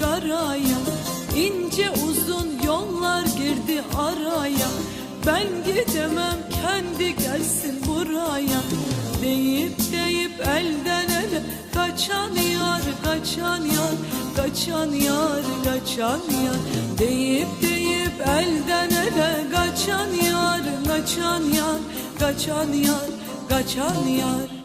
garaya ince uzun yollar girdi araya. Ben gidemem kendi gelsin buraya. Deyip deyip elden ele Kaçan yar kaçan yar Kaçan yar kaçan yar. Deyip deyip elden ele Kaçan yar kaçan yar Kaçan yar kaçan yar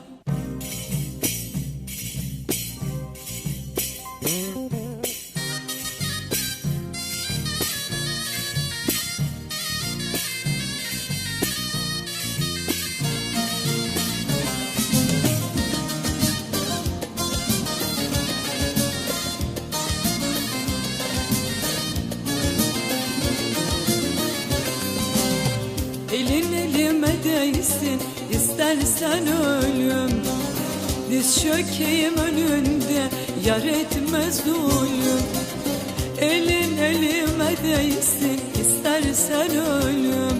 değsin istersen ölüm. Diz çökeyim önünde yar etmez zulüm. Elin elime değsin istersen ölüm.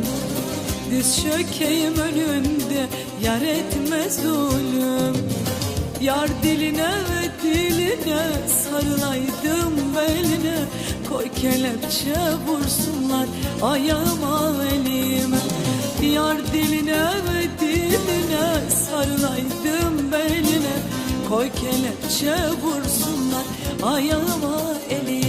Diz çökeyim önünde yar etmez zulüm. Yar diline ve diline sarılaydım beline Koy kelepçe vursunlar ayağıma elime Yar diline diline sarılaydım beline. Koy kelepçe vursunlar ayağıma elime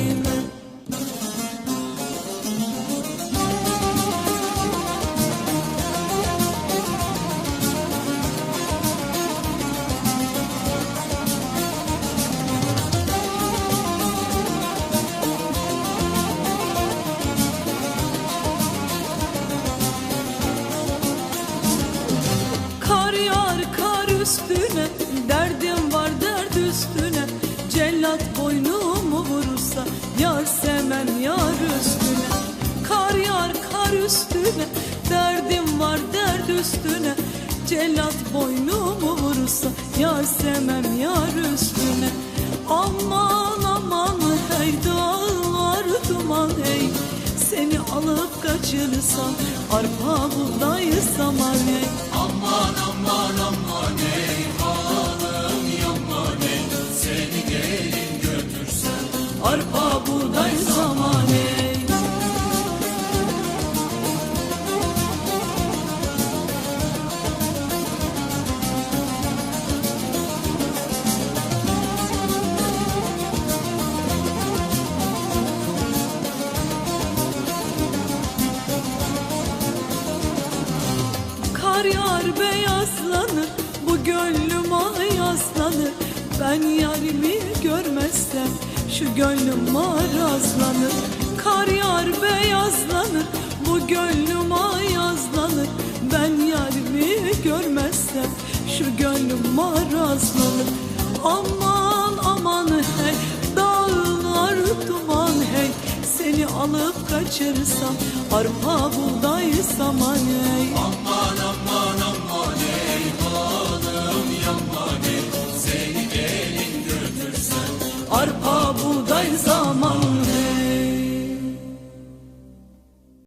üstüne Derdim var dert üstüne. Cellat boynumu vurursa Yar sevmem yar üstüne. Aman aman hey dağlar duman hey. Seni alıp kaçırırsam Arpa buğday saman hey. Aman aman aman ey Kar yağar beyazlanır Bu gönlüm ayazlanır Ben yarimi görmezsem Şu gönlüm marazlanır. Kar yağar beyazlanır Bu gönlüm ayazlanır Ben yarimi görmezsem Şu gönlüm marazlanır. Aman aman hey Dağlar duman hey. Seni alıp kaçırırsam Arpa buğday saman hey arpa